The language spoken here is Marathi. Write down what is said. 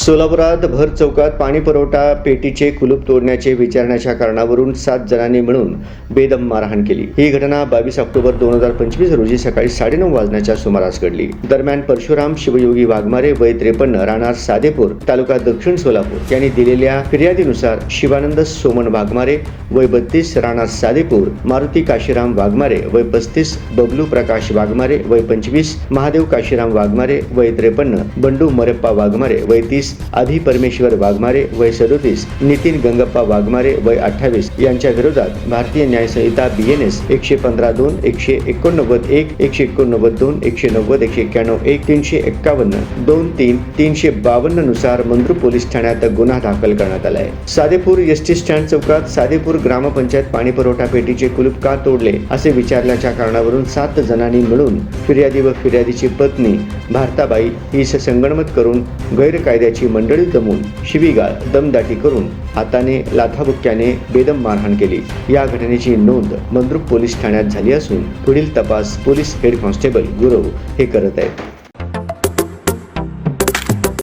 सोलापुरात भर चौकात पाणी पुरवठा पेटीचे कुलूप तोडण्याचे विचारण्याच्या कारणावरून सात जणांनी मिळून बेदम मारहाण केली. ही घटना बावीस ऑक्टोबर दोन हजार पंचवीस रोजी सकाळी साडेनऊ वाजण्याच्या सुमारास घडली. दरम्यान परशुराम शिवयोगी वाघमारे वय त्रेपन्न राहणार सादेपूर तालुका दक्षिण सोलापूर यांनी दिलेल्या फिर्यादीनुसार शिवानंद सोमन वाघमारे वय बत्तीस राहणार सादेपूर मारुती काशीराम वाघमारे वय पस्तीस बबलू प्रकाश वाघमारे वय पंचवीस महादेव काशीराम वाघमारे वय त्रेपन्न बंडू मरप्पा वाघमारे वय तीस आधी परमेश्वर वाघमारे वय सदोतीस नितीन गंगप्पा वाघमारे वय अठ्ठावीस यांच्या विरोधात भारतीय न्याय संहिता एकशे पंधरा दोन एकशे एकोणनव्वद एक एकशे एकोणनव्वद दोन एकशे नव्वद एकशे एक्क्याण्णव एक तीनशे एक्कावन्न दोन तीन तीनशे बावन्ननुसार मंद्रू पोलीस ठाण्यात गुन्हा दाखल करण्यात आला आहे सादेपूर एस टी स्टँड चौकात सादेपूर ग्रामपंचायत पाणी पुरवठा पेटीचे कुलूप का तोडले असे विचारल्याच्या कारणावरून सात जणांनी मिळून फिर्यादी व फिर्यादीची पत्नी भारताबाई ही संगणमत करून गैरकायद्याची मंडळी जमून शिवीगाळ दमदाटी करून हाताने लाथाबुक्क्याने बेदम मारहाण केली. या घटनेची नोंद मंद्रुप पोलीस ठाण्यात झाली असून पुढील तपास पोलीस हेड कॉन्स्टेबल गुरव हे करत आहेत.